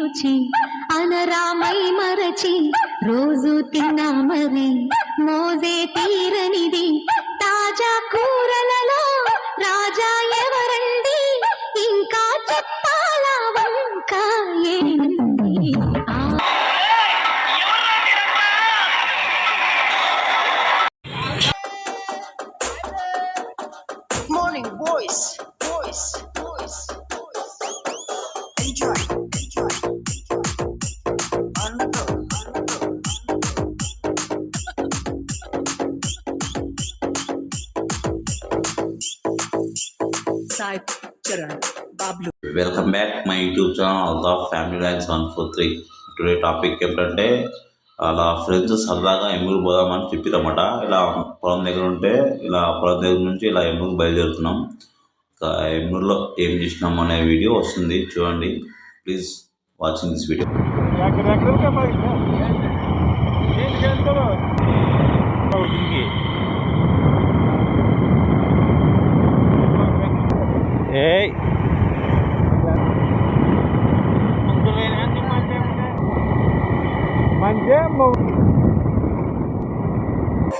రుచి అనరామై మరచి రోజు తిన్నా మరి మోజే తీరనిది. తాజా కూరలలో రాజా ఎవరండి? ఇంకా చెప్పాలా వంక ఏంటి ఆ Morning, boys, boys, boys, boys. Enjoy, Sai Charan Bablu. Welcome back my YouTube channel అల్దా family ranks one four three today topic ఏంటంటే అలా ఫ్రెండ్స్ సరదాగా ఎమురు పోదామని చెప్పిరన్నమాట. ఇలా పొలం దగ్గర ఉంటే ఇలా పొలం దగ్గర నుంచి ఇలా ఎమురు బయలుదేరుతున్నాం. ఇంకా ఎమురులో ఏం చేసినాం అనే వీడియో వస్తుంది చూడండి. ప్లీజ్ వాచింగ్ దిస్ వీడియో ఏయ్.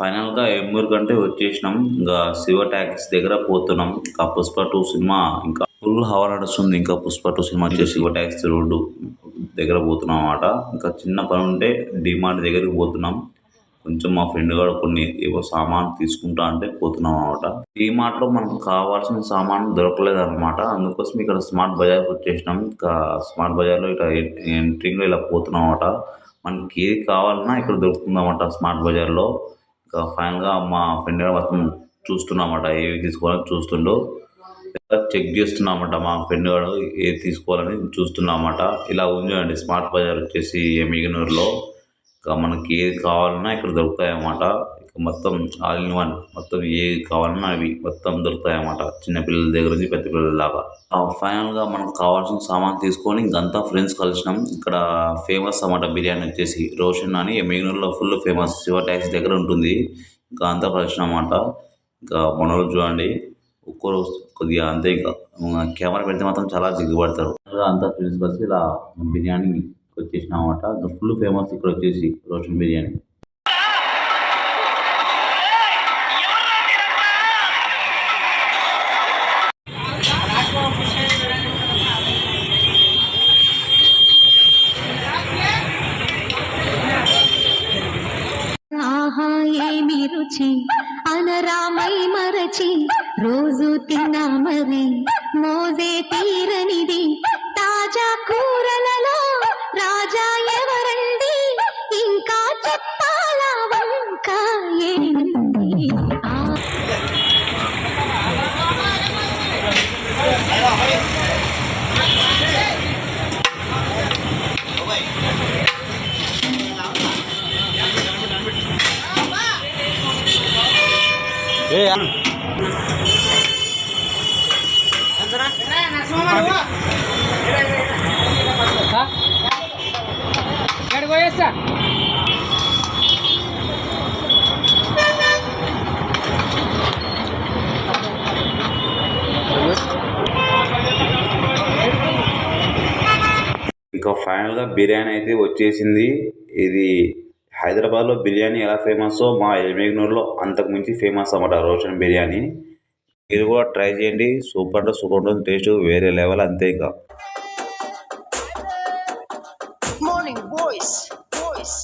ఫైనల్గా ఎమ్మూరు కంటే వచ్చేసినాం. ఇంకా శివ ట్యాక్స్ దగ్గర పోతున్నాం. ఇంకా పుష్ప టూ సినిమా ఇంకా ఫుల్ హవా నడుస్తుంది. ఇంకా పుష్ప టూ సినిమా వచ్చే శివ ట్యాక్స్ రోడ్డు దగ్గర పోతున్నాం అన్నమాట. ఇంకా చిన్న పని ఉంటే డిమార్ట్ దగ్గరికి పోతున్నాం. కొంచెం మా ఫ్రెండ్ గారు కొన్ని ఏవో సామాన్ తీసుకుంటా అంటే పోతున్నాం అనమాట డిమార్ట్లో మనకు కావాల్సిన సామాన్ దొరకలేదు అనమాట అందుకోసం ఇక్కడ స్మార్ట్ బజార్కి వచ్చేసినాం ఇంకా స్మార్ట్ బజార్లో ఇట్లా ఎంట్రింగ్లో ఇలా పోతున్నాం అనమాట మనకి ఏది కావాలన్నా ఇక్కడ దొరుకుతుందన్నమాట స్మార్ట్ బజార్లో ఇంకా ఫైనల్గా మా ఫ్రెండ్ గారు మొత్తం చూస్తున్నామట ఏవి తీసుకోవాలని చూస్తుండో. చెక్ చేస్తున్నామట మా ఫ్రెండ్ గారు ఏది తీసుకోవాలని చూస్తున్నామట ఇలా ఉంది అండి స్మార్ట్ బజార్ వచ్చేసి ఎమిగనూరులో మనకి ఏది కావాలన్నా ఇక్కడ దొరుకుతాయి అన్నమాట మొత్తం ఆల్ ఇన్ వన్ మొత్తం ఏది కావాలన్నా అవి మొత్తం దొరుకుతాయి అన్నమాట చిన్నపిల్లల దగ్గర నుంచి పెద్ద పిల్లల దాకా. ఆ, ఫైనల్గా మనకు కావాల్సిన సామాన్ తీసుకొని ఇంకంతా ఫ్రెండ్స్ కలిసినాం. ఇక్కడ ఫేమస్ అన్నమాట బిర్యానీ వచ్చేసి. రోషన్ అని ఎమిగనూరులో ఫుల్ ఫేమస్. శివ ట్యాక్సీ దగ్గర ఉంటుంది. ఇంకా అంతా కలిసినాం అన్నమాట. ఇంకా మనోళ్ళు చూడండి. ఒక్కరు కొద్దిగా అంతే ఇంకా. కెమెరా పెడితే మాత్రం చాలా దిగుబడతారు అంతా ఫ్రెండ్స్ కలిసి ఇలా బిర్యానీ వచ్చేసినాం అనమాట ఫుల్ ఫేమస్ ఇక్కడ వచ్చేసి రోషన్ బిర్యానీ. ఆహా ఏమి రుచి? అనరామై మరచి. రోజు తిన్నా మరి మోజే తీరనిది. తాజా కూరలలో Vergüenza. ఇంకా ఫైనల్గా బిర్యానీ అయితే వచ్చేసింది. ఇది హైదరాబాద్లో బిర్యానీ ఎలా ఫేమస్ మా ఎల్మేగ్నూర్లో అంతకు మించి ఫేమస్ అన్నమాట రోషన్ బిర్యానీ. మీరు కూడా ట్రై చేయండి. సూపర్ అంటే సూపర్ ఉంటుంది. టేస్ట్ వేరే లెవెల్ అంతే ఇంకా. Morning boys, voice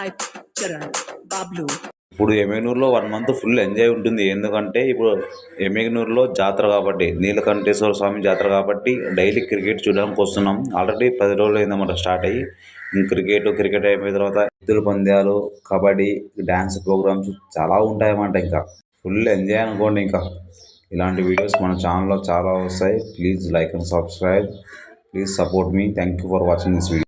Sai Charan Bablu. ఇప్పుడు ఎమ్మెగనూరులో వన్ మంత్ ఫుల్ ఎంజాయ్ ఉంటుంది. ఎందుకంటే ఇప్పుడు ఎమ్మెగనూరులో జాతర కాబట్టి నీలకంఠేశ్వర స్వామి జాతర కాబట్టి డైలీ క్రికెట్ చూడడానికి వస్తున్నాం. ఆల్రెడీ పది రోజులు అయిందన్నమాట స్టార్ట్ అయ్యి. క్రికెట్ క్రికెట్ అయిపోయిన తర్వాత ఎద్దుల పందాలు కబడ్డీ డ్యాన్స్ ప్రోగ్రామ్స్ చాలా ఉంటాయన్నమాట ఇంకా. ఫుల్ ఎంజాయ్ అనుకోండి ఇంకా. ఇలాంటి వీడియోస్ మన ఛానల్లో చాలా వస్తాయి. Please like and subscribe please support me thank you for watching this video